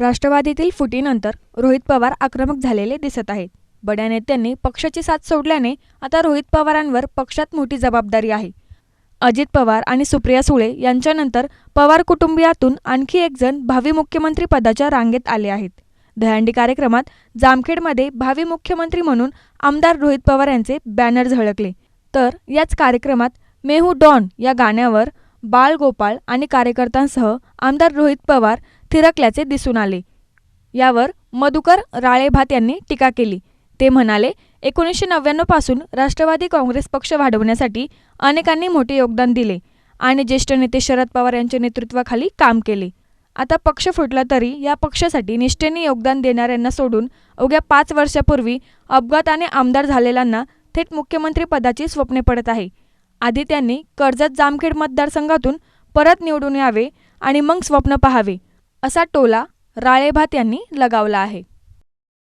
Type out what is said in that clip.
राष्ट्रवादीतील फुटीनंतर रोहित पवार आक्रमक झालेले दिसत आहेत. बड्या नेत्यांनी पक्षाची साथ सोडल्याने आता रोहित पवारांवर पक्षात मोठी जबाबदारी आहे. अजित पवार आणि सुप्रिया सुळे यांच्यानंतर पवार कुटुंबियातून आणखी एक जण भावी मुख्यमंत्री पदाच्या रांगेत आले आहेत. दहंडी कार्यक्रमात जामखेडमध्ये भावी मुख्यमंत्री म्हणून आमदार रोहित पवार यांचे बॅनर झळकले. तर याच कार्यक्रमात मेहू डॉन या गाण्यावर बाळ गोपाळ आणि कार्यकर्त्यांसह आमदार रोहित पवार थिरकल्याचे दिसून आले. यावर मधुकर राळेभात यांनी टीका केली. ते म्हणाले एकोणीसशे नव्याण्णवपासून राष्ट्रवादी काँग्रेस पक्ष वाढवण्यासाठी अनेकांनी मोठे योगदान दिले आणि ज्येष्ठ नेते शरद पवार यांच्या नेतृत्वाखाली काम केले. आता पक्ष फुटला तरी या पक्षासाठी निष्ठेने योगदान देणाऱ्यांना सोडून अवघ्या पाच वर्षापूर्वी अपघाताने आमदार झालेल्यांना थेट मुख्यमंत्री पदाची स्वप्ने पडत आहे. आधी त्यांनी कर्जत जामखेड मतदारसंघातून परत निवडून यावे आणि मग स्वप्न पहावे. असा टोला राळेभात यांनी लगावला आहे.